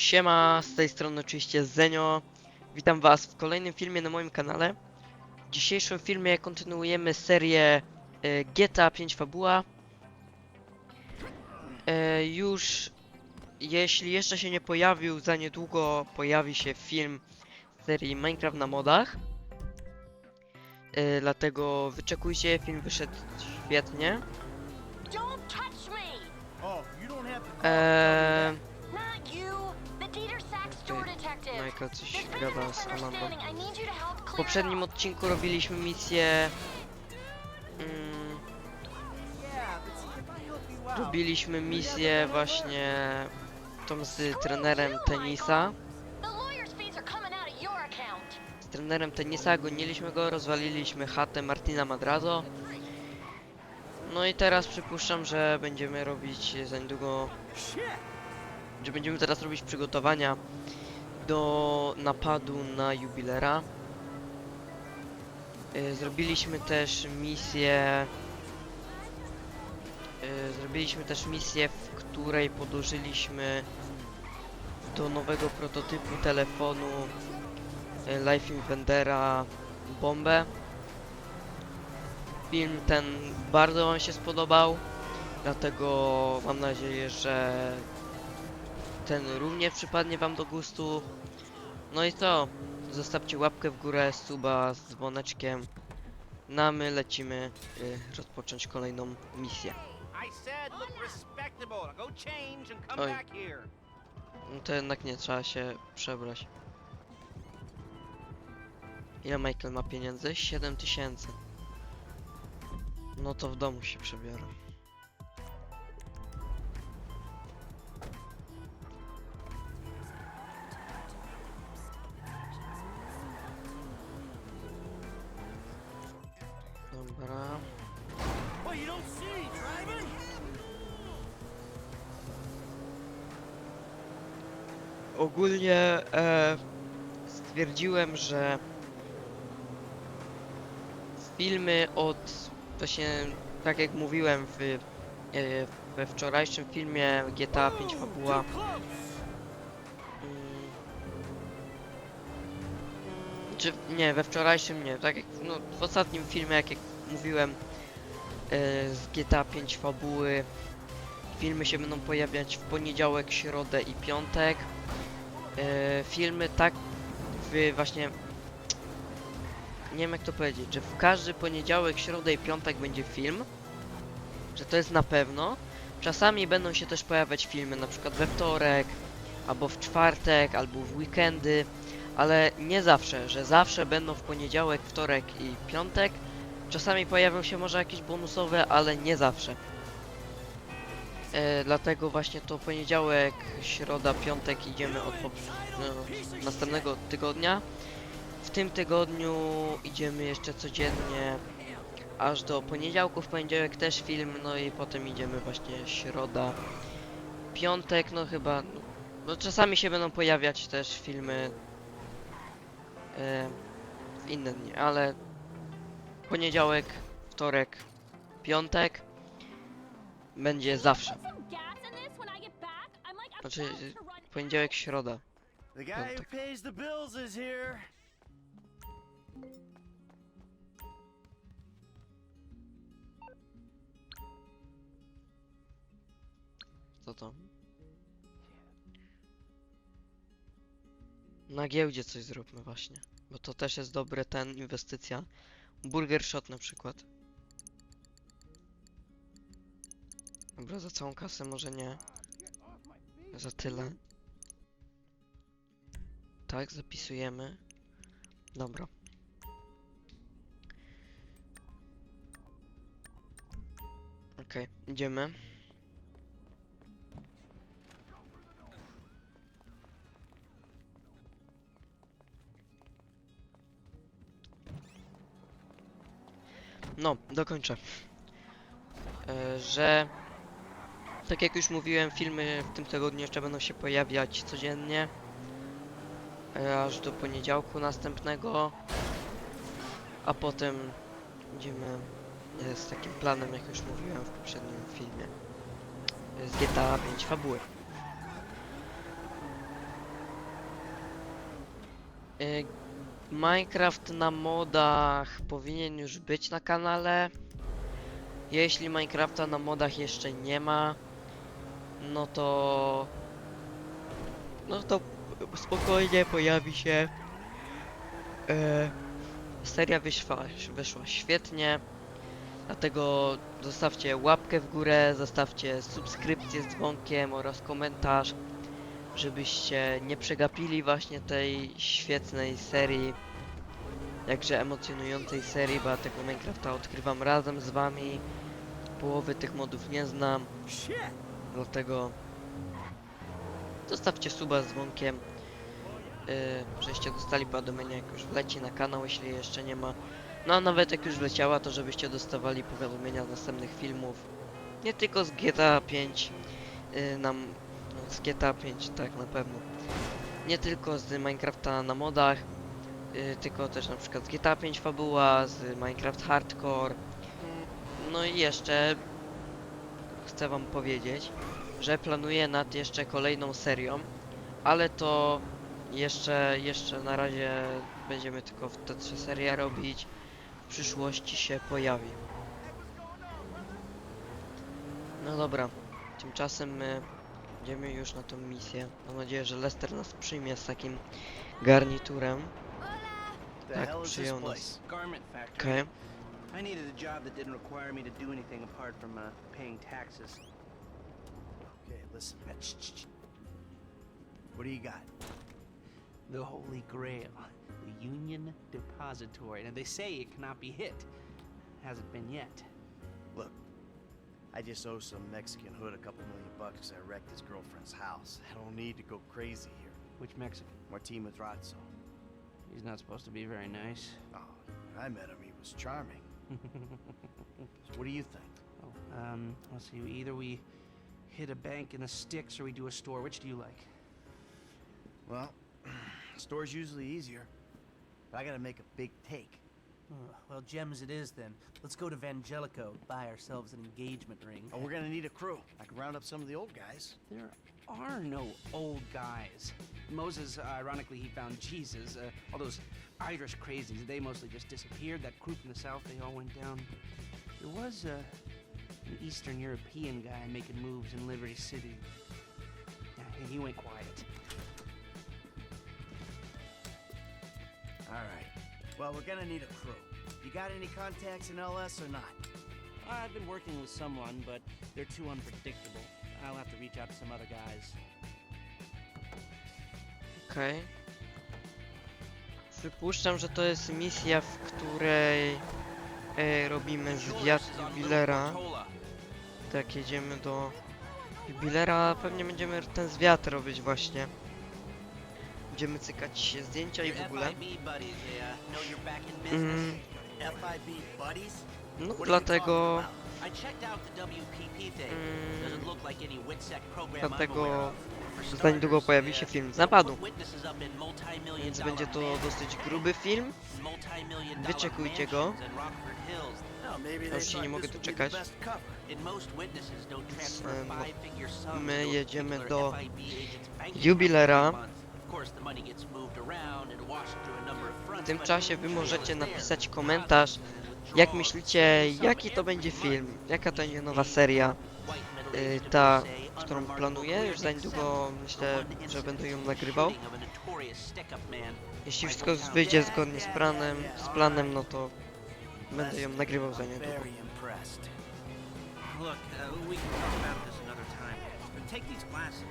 Siema, z tej strony oczywiście Zenio. Witam was w kolejnym filmie na moim kanale. W dzisiejszym filmie kontynuujemy serię e, GTA 5 Fabuła. E, już, jeśli jeszcze się nie pojawił, za niedługo pojawi się film serii Minecraft na modach. E, dlatego wyczekujcie, film wyszedł świetnie. Don't Michael coś gada z Amandą. W poprzednim odcinku robiliśmy misję. Mm, robiliśmy misję właśnie tą z trenerem tenisa. Z trenerem tenisa goniliśmy go, rozwaliliśmy chatę Martina Madrazo. No i teraz przypuszczam, że będziemy robić za niedługo, że będziemy teraz robić przygotowania do napadu na jubilera. Y, Zrobiliśmy też misję. y, Zrobiliśmy też misję, w której podłożyliśmy do nowego prototypu telefonu y, Life Invadera bombę. Film ten bardzo Wam się spodobał, dlatego mam nadzieję, że ten również przypadnie Wam do gustu. No i co? Zostawcie łapkę w górę, suba z dzwoneczkiem. No a my lecimy y, rozpocząć kolejną misję. Oj. No to jednak nie trzeba się przebrać. Ile Michael ma pieniędzy? 7 tysięcy. No to w domu się przebiorę. Dobra. Ogólnie e, stwierdziłem, że filmy od właśnie tak jak mówiłem w, e, we wczorajszym filmie GTA 5 fabuła. Mm, czy nie, we wczorajszym nie, tak jak no, w ostatnim filmie jak, jak mówiłem e, z GTA 5 fabuły filmy się będą pojawiać w poniedziałek, środę i piątek e, filmy tak w właśnie nie wiem jak to powiedzieć, że w każdy poniedziałek, środę i piątek będzie film, że to jest na pewno. Czasami będą się też pojawiać filmy, na przykład we wtorek, albo w czwartek, albo w weekendy, ale nie zawsze, że zawsze będą w poniedziałek, wtorek i piątek. Czasami pojawią się może jakieś bonusowe, ale nie zawsze. E, dlatego właśnie to poniedziałek, środa, piątek idziemy od no, następnego tygodnia. W tym tygodniu idziemy jeszcze codziennie aż do poniedziałku, w poniedziałek też film, no i potem idziemy właśnie środa, piątek, no chyba, no czasami się będą pojawiać też filmy e, w inne dni, ale poniedziałek, wtorek, piątek będzie zawsze. Znaczy, poniedziałek, środa. Piątek. Co to? Na giełdzie coś zróbmy właśnie. Bo to też jest dobre ten inwestycja. Burger shot na przykład. Dobra, za całą kasę może nie. Za tyle. Tak, zapisujemy. Dobra. Okej, idziemy. No, dokończę. E, że tak jak już mówiłem, filmy w tym tygodniu jeszcze będą się pojawiać codziennie. E, aż do poniedziałku następnego. A potem idziemy e, z takim planem, jak już mówiłem w poprzednim filmie. e, Z GTA 5 fabuły. Y, Minecraft na modach powinien już być na kanale. Jeśli Minecrafta na modach jeszcze nie ma, no to. No to spokojnie pojawi się. E, seria wyszła, wyszła świetnie. Dlatego zostawcie łapkę w górę, zostawcie subskrypcję z dzwonkiem oraz komentarz, żebyście nie przegapili właśnie tej świetnej serii, jakże emocjonującej serii, bo ja tego Minecrafta odkrywam razem z wami. Połowy tych modów nie znam, dlatego zostawcie suba z dzwonkiem, yy, żeście dostali powiadomienia jak już wleci na kanał, jeśli jeszcze nie ma. No a nawet jak już wleciała, to żebyście dostawali powiadomienia z następnych filmów. Nie tylko z GTA 5, yy, nam, z GTA 5, tak na pewno. Nie tylko z Minecrafta na modach, yy, tylko też na przykład z GTA 5 fabuła, z Minecraft Hardcore. No i jeszcze chcę wam powiedzieć, że planuję nad jeszcze kolejną serią, ale to jeszcze, jeszcze na razie będziemy tylko w te trzy serie robić. W przyszłości się pojawi. No dobra, tymczasem my idziemy już na tą misję. Mam nadzieję, że Lester nas przyjmie z takim garniturem. Tak, przyjął nas. Okej. I needed a job that didn't require me to do anything apart from uh, paying taxes. Okay, listen. What do you got? The Holy Grail, the Union Depository. And they say it cannot be hit. Hasn't been yet. I just owe some Mexican hood a couple million bucks I wrecked his girlfriend's house. I don't need to go crazy here. Which Mexican? Martin Madrazo. He's not supposed to be very nice. Oh, when I met him, he was charming. So what do you think? Oh, um, let's see. Either we hit a bank in the sticks or we do a store. Which do you like? Well, store's usually easier, but I gotta make a big take. Well, gems it is then. Let's go to Vangelico, buy ourselves an engagement ring. Oh, we're gonna need a crew. I can round up some of the old guys. There are no old guys. Moses, uh, ironically, he found Jesus. Uh, all those Irish crazies, they mostly just disappeared. That crew from the south, they all went down. There was uh, an Eastern European guy making moves in Liberty City. Yeah, he went quiet. All right. Well, we're gonna need a crew. You got any contacts in LS or not? I've been working with someone, but they're too unpredictable. I'll have to reach out to some other guys. Okej. Przypuszczam, że to jest misja, w której e, robimy zwiat jubilera. Tak, jedziemy do jubilera. Pewnie będziemy ten zwiat robić właśnie. Będziemy cykać zdjęcia i w ogóle. Mm, no dlatego, mm, dlatego za niedługo pojawi się film z napadu. Więc będzie to dosyć gruby film. Wyczekujcie go. Ja już się nie mogę doczekać. My jedziemy do jubilera. W tym czasie wy możecie napisać komentarz, jak myślicie, jaki to będzie film, jaka to będzie nowa seria. y, ta, którą planuję, już za niedługo myślę, że będę ją nagrywał. Jeśli wszystko wyjdzie zgodnie z planem, z planem, no to będę ją nagrywał za niedługo. Look, uh, we can talk about this another time. But take these glasses.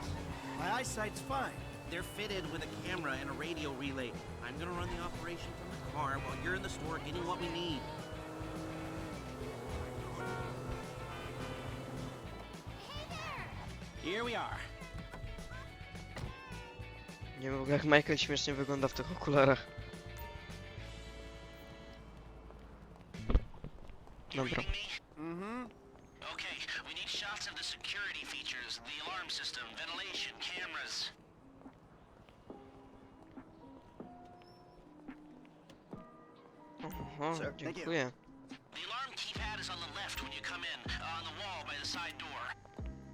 My eyesight's fine. They're fitted with a camera and a radio relay. I'm gonna run the operation from the car while you're in the store getting what we need. Here we are. Nie wiem, jak Michael śmiesznie wygląda w tych okularach. Dobra. Mm-hmm. Okay, we need shots of the security features, the alarm system, ventilation, cameras. Oho, Sir, thank you. dziękuję. The alarm keypad is on the left when you come in, uh, on the wall by the side door.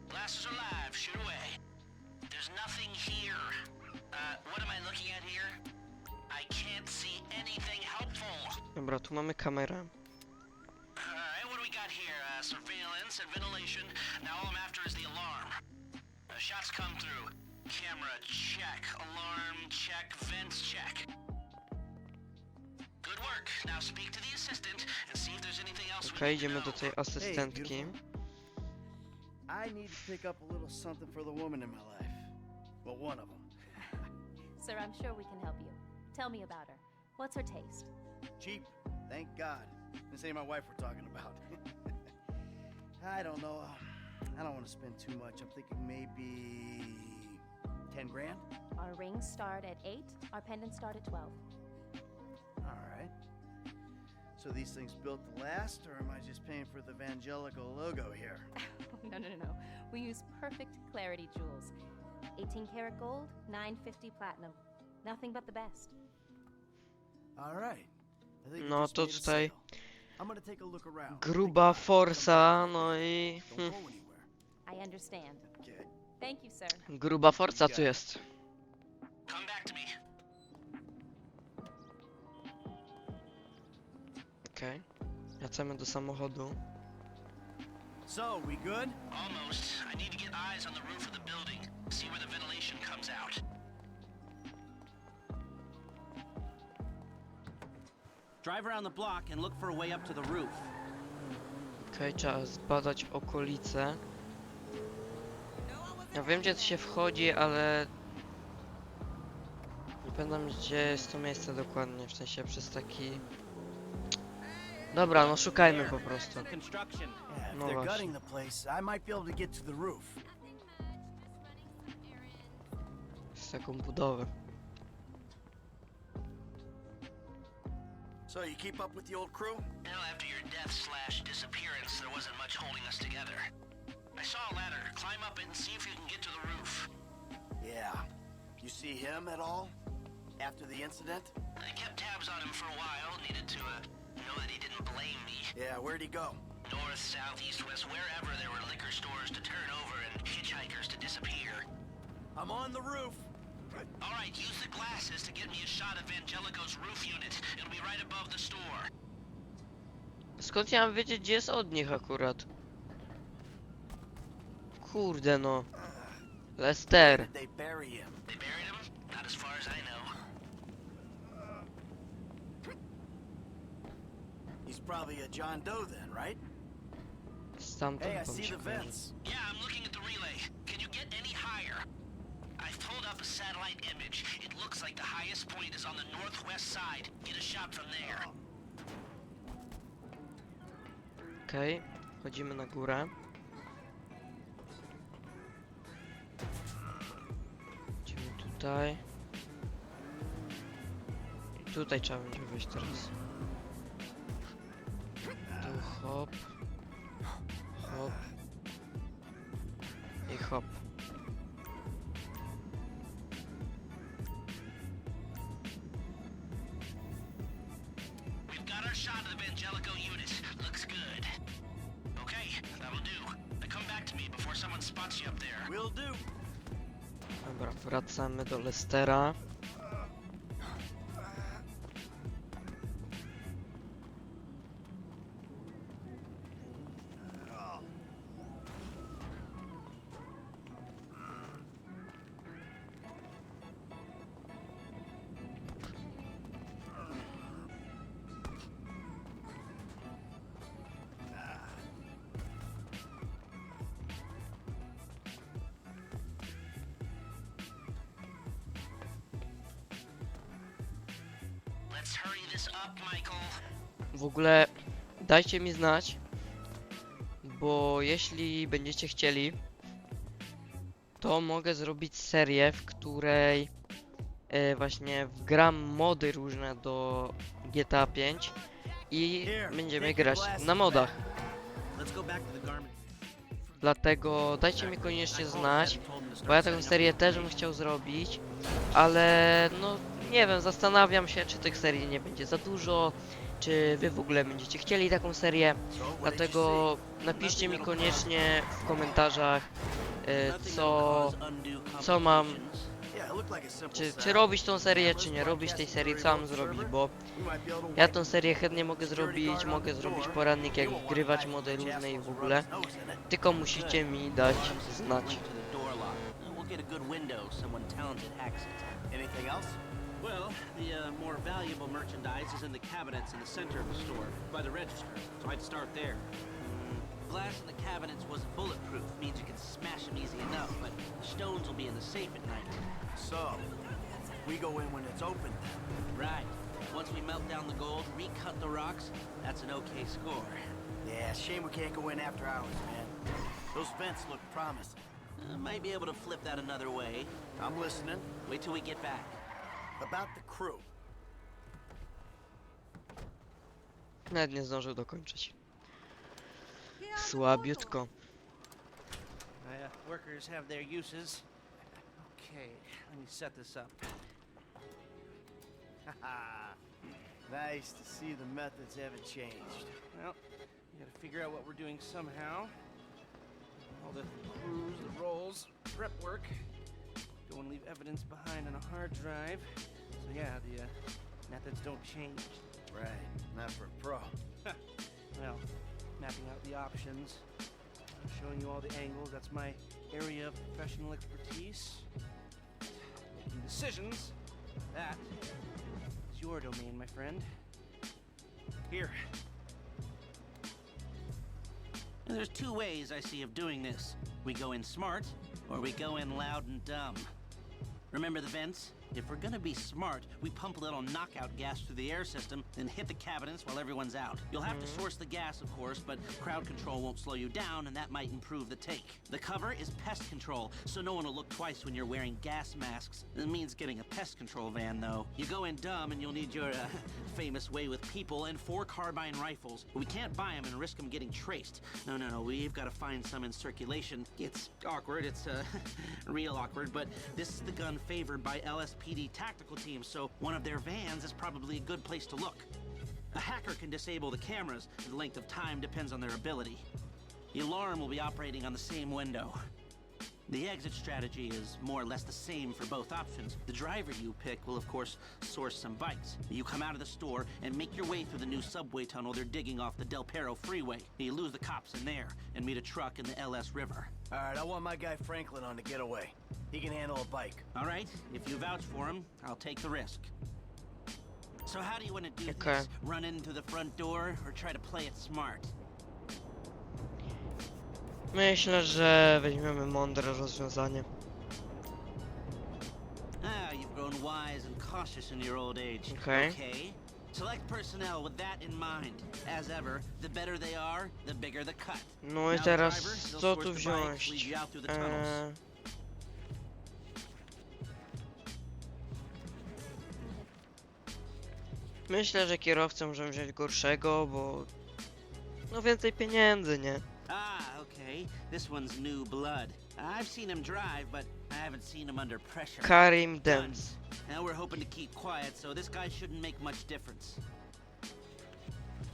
Glasses are live, shoot away. There's nothing here. Uh, what am I looking at here? I I can't see anything helpful. Dobra, tu mamy kamerę. Alright, what do we got here? Uh, surveillance and ventilation. Now all I'm after is the alarm. Uh, shots come through. Camera, check. Alarm, check. Vents, check. Okej, need to idziemy do know. tej asystentki. I need to pick up a little something for the woman in my life. Well, one of them. Sir, I'm sure we can help you. Tell me about her. What's her taste? Cheap, thank God. This ain't my wife we're talking about. I don't know. I don't want to spend too much. I'm thinking maybe 10 grand? Our rings start at 8, our pendants start at 12. All right. So these things built to last, or am I just paying for the Evangelical logo here? no, no, no, no. We use perfect clarity jewels. 18 karat gold, 950 platinum. Nothing but the best. All right. I think we No, just to made a tutaj sale. I'm gonna take a look around. Gruba forsa, no i... Don't go anywhere. I understand. Okay. Thank you, sir. gruba forca tu jest. Come back to me. Okej. Wracamy do samochodu. So, we good? Almost. I need to get eyes on the roof of the building. See where the ventilation comes out. Drive around the block and look for a way up to the roof. Okej, trzeba zbadać okolice. Ja wiem gdzie się wchodzi, ale... Nie pamiętam gdzie jest to miejsce dokładnie, w sensie przez taki... Dobra, no szukajmy po prostu. Some construction. No właśnie. gutting the place, I might be able to get to the roof. Z taką budowę. So, you keep up with the old crew? Well, after your death slash disappearance, there wasn't much holding us together. I saw a ladder. Climb up it and see if you can get to the roof. Yeah. You see him at all? After the incident? I kept tabs on him for a while. Needed to uh, know that he didn't blame me. Yeah, where'd he go? North, south, east, west, wherever there were liquor stores to turn over and hitchhikers to disappear. I'm on the roof. All right, use the glasses to get me a shot of Angelico's roof unit. It'll be right above the store. Skąd ja mam wiedzieć gdzie jest od nich akurat? Kurde no. Ah. Lester. They bury him? They buried him? Not as far as I know. Probably a John Doe then, right? Stamtąd Hey, I see the kojarzy. Yeah, vents. I'm looking at the relay. Can you get any higher? I've pulled up a satellite image. It looks like the highest point is on the northwest side. Get a shot from there. Oh. Okej, wchodzimy na górę. Idziemy tutaj. I tutaj trzeba będzie wyjść teraz. Tu hop. Hop. I hop. We've got our shot of the Angelico unit. Looks good. Okay, that'll do. Now come back to me before someone spots you up there. Will do. Dobra, wracamy do Lestera. Ogóle dajcie mi znać, bo jeśli będziecie chcieli, to mogę zrobić serię, w której e, właśnie wgram mody różne do GTA 5 i będziemy grać na modach. Dlatego dajcie mi koniecznie znać, bo ja taką serię też bym chciał zrobić, ale no nie wiem, zastanawiam się, czy tych serii nie będzie za dużo, czy wy w ogóle będziecie chcieli taką serię, dlatego napiszcie mi koniecznie w komentarzach, e, co, co mam Czy, czy robić tą serię, czy nie robić tej serii, co mam zrobić, bo ja tą serię chętnie mogę zrobić, mogę zrobić poradnik jak wgrywać mody różne i w ogóle, tylko musicie mi dać znać. Link to the door lock. We'll get a good window. Someone talented hacks it. Anything else? Well, the uh, more valuable merchandise is in the cabinets in the center of the store, by the register. So I'd start there. Glass in the cabinets wasn't bulletproof. Means you can smash them easy enough, but the stones will be in the safe at night. So, we go in when it's open. Right. Once we melt down the gold, recut the rocks, that's an okay score. Yeah, shame we can't go in after hours, man. Those vents look promising. Uh, might be able to flip that another way. I'm listening. Wait till we get back. About the crew. Nawet nie zdążył dokończyć. Słabiutko. Uh, workers have their uses. Okay, let me set this up. nice to see the methods haven't changed. Well, we gotta figure out what we're doing somehow. All the crews, the rolls, prep work. Don't want to leave evidence behind on a hard drive. So yeah, the uh, methods don't change. Right, not for a pro. Well, mapping out the options, showing you all the angles. That's my area of professional expertise. Making decisions. That is your domain, my friend. Here. There's two ways I see of doing this. We go in smart, or we go in loud and dumb. Remember the vents? If we're gonna be smart, we pump a little knockout gas through the air system, then hit the cabinets while everyone's out. You'll have to source the gas, of course, but crowd control won't slow you down, and that might improve the take. The cover is pest control, so no one will look twice when you're wearing gas masks. It means getting a pest control van, though. You go in dumb, and you'll need your uh, famous way with people and four carbine rifles. We can't buy them and risk them getting traced. No, no, no, we've got to find some in circulation. It's awkward, it's uh, real awkward, but this is the gun favored by LSPD tactical teams, so one of their vans is probably a good place to look. A hacker can disable the cameras. The length of time depends on their ability. The alarm will be operating on the same window. The exit strategy is more or less the same for both options. The driver you pick will, of course, source some bikes. You come out of the store and make your way through the new subway tunnel they're digging off the Del Perro freeway. You lose the cops in there and meet a truck in the LS River. All right, I want my guy Franklin on the getaway. He can handle a bike. All right, if you vouch for him, I'll take the risk. So how do you want to do Okay. this? Run into the front door or try to play it smart? Myślę, że weźmiemy mądre rozwiązanie. Ah, you've grown wise and cautious in your old age. Okay. Okay. Select personnel with that in mind. As ever, the better they are, the bigger the cut. No i Now, teraz driver, they'll co source tu the bikes, lead wziąć? you out through the tunnels. Eee, Myślę, że kierowcę możemy wziąć gorszego, bo... No więcej pieniędzy, nie? Okay. This one's new blood. I've seen him drive, but I haven't seen him under pressure. Karim Dance. Now we're hoping to keep quiet, so this guy shouldn't make much difference.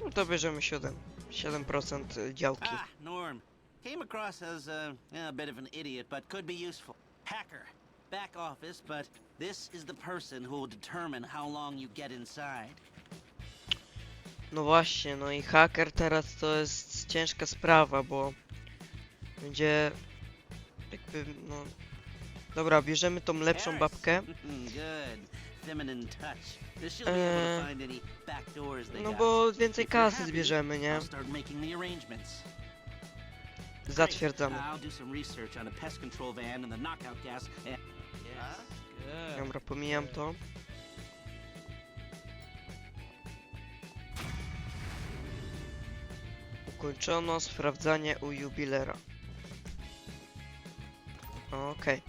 No to bierzemy 7. 7% działki. Ah, Norm. Came across as uh, a bit of an idiot, but could be useful. Hacker. Back office, but this is the person who will determine how long you get inside. No właśnie, no i haker teraz to jest ciężka sprawa, bo będzie jakby, no... Dobra, bierzemy tą lepszą babkę, Eee, no bo więcej kasy zbierzemy, nie? Zatwierdzamy. Dobra, pomijam to. Ukończono sprawdzanie u jubilera. Okej.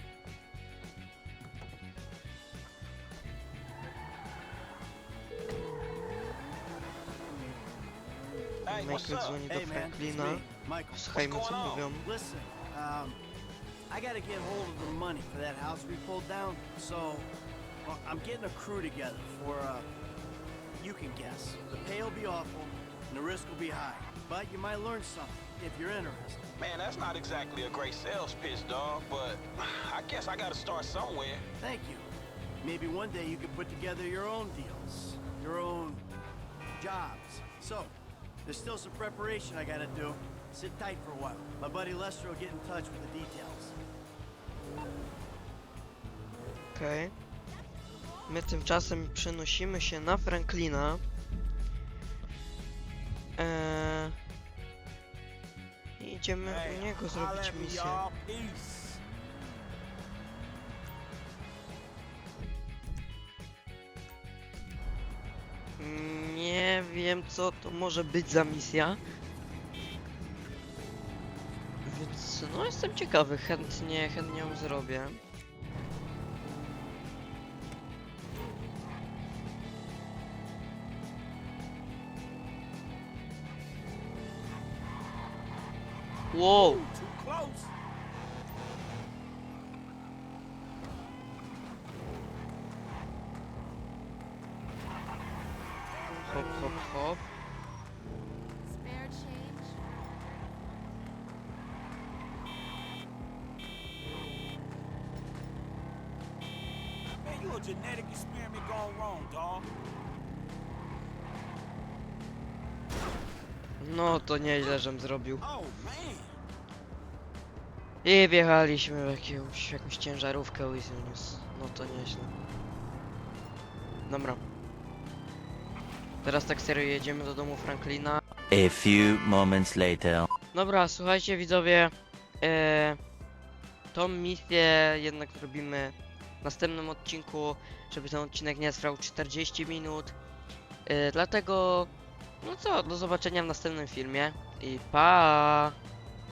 Michael dzwoni do Hey, man. It's Franklina. Słuchajmy co mówią. Listen, um, I gotta get hold of the money for that house we pulled down, so well, I'm getting a crew together for, uh, you can guess. The pay will be awful, and the risk will be high, but you might learn something. if you're interested. Man, that's not exactly a great sales pitch, dog, but I guess I gotta start somewhere. Thank you. Maybe one day you could put together your own deals, your own jobs. So, there's still some preparation I gotta do. Sit tight for a while. My buddy Lester will get in touch with the details. Okej. My tymczasem przenosimy się na Franklina. Eee... I idziemy u niego zrobić misję. Nie wiem co to może być za misja. Więc no jestem ciekawy, chętnie, chętnie ją zrobię. Close. Hop, hop, hop. Genetic experiment gone wrong, dog. No to nieźle, żem zrobił. Oh, man. I wjechaliśmy w jakąś, jakąś ciężarówkę Wizunius. No to nieźle. Dobra. Teraz tak serio jedziemy do domu Franklina. A few moments later. Dobra, słuchajcie widzowie. E, tą misję jednak zrobimy w następnym odcinku, żeby ten odcinek nie trwał 40 minut. E, dlatego, no co, do zobaczenia w następnym filmie i pa!